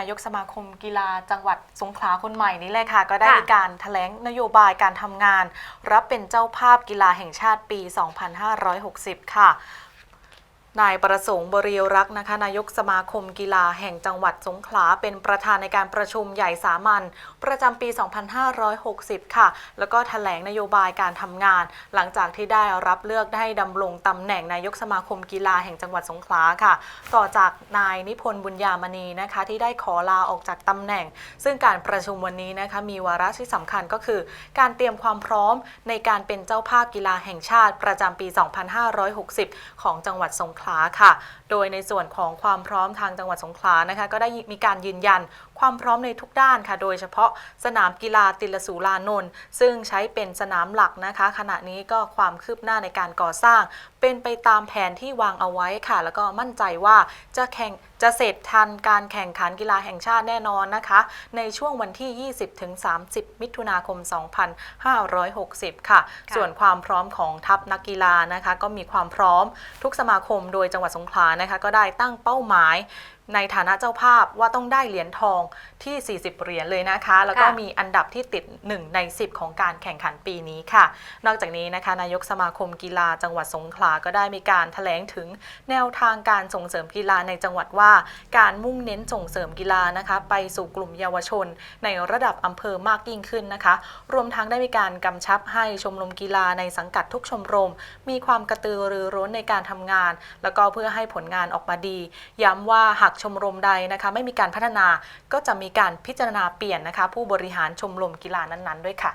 ายกสมาคมกีฬาจังหวัดสงขลาคนใหม่นี่แหละค่ะ ก็ได้ค่ะมีการแถลงนโยบายการทำงาน รับเป็นเจ้าภาพกีฬาแห่งชาติปี 2560 ค่ะ นายประสงค์บริยรักษ์นะคะนายกสมาคมกีฬาแห่งจังหวัดสงขลาเป็นประธานในการประชุมใหญ่สามัญประจำปี 2560 ค่ะ แล้วก็แถลงนโยบายการทำงาน หลังจากที่ได้รับเลือกได้ดำรงตำแหน่งนายกสมาคมกีฬาแห่งจังหวัดสงขลาค่ะ ต่อจากนายนิพนธ์บุญญามณีนะคะที่ได้ขอลาออกจากตำแหน่ง ซึ่งการประชุมวันนี้นะคะมีวาระที่สำคัญก็คือ การเตรียมความพร้อมในการเป็นเจ้าภาพกีฬาแห่งชาติประจำปี 2560 ของจังหวัดสงขลาค่ะ โดยในส่วนของความพร้อมทางจังหวัดสงขลานะคะ ก็ได้มีการยืนยันความพร้อมในทุกด้านค่ะ โดยเฉพาะสนามกีฬาติลสูลานนท์ซึ่งใช้เป็นสนามหลักนะคะ ขณะนี้ก็ความคืบหน้าในการก่อสร้าง เป็นไปตามแผนที่วางเอาไว้ค่ะ แล้วก็มั่นใจว่าจะแข่งจะเสร็จทันการแข่งขันกีฬาแห่งชาติแน่นอนนะคะ ในช่วงวันที่ 20-30 มิถุนาคม 2560 ค่ะค่ะส่วนความพร้อมของทัพนักกีฬานะคะ ก็มีความพร้อมทุกสมาคมโดยจังหวัดสงขลานะคะก็ได้ตั้งเป้าหมายในฐานะเจ้าภาพว่าต้องได้เหรียญทองที่ 40 เหรียญเลยนะคะ แล้วก็ค่ะมีอันดับที่ติด 1 ใน 10 ของการแข่งขันปีนี้ค่ะ นอกจากนี้นะคะนายกสมาคมกีฬาจังหวัดสงขลาก็ได้มีการแถลงถึงแนวทางการส่งเสริมกีฬาในจังหวัดว่า การมุ่งเน้นส่งเสริมกีฬานะคะ ไปสู่กลุ่มเยาวชน ในระดับอำเภอมากยิ่งขึ้นนะคะ รวมทั้งได้มีการกำชับให้ชมรมกีฬาในสังกัดทุกชมรม มีความกระตือรือร้นในการทำงานแล้วก็เพื่อให้ผลงานออกมาดี ย้ำว่าหากชมรมใดนะคะ ไม่มีการพัฒนาก็จะมีการพิจารณาเปลี่ยนนะคะ ผู้บริหารชมรมกีฬานั้นๆ ด้วยค่ะ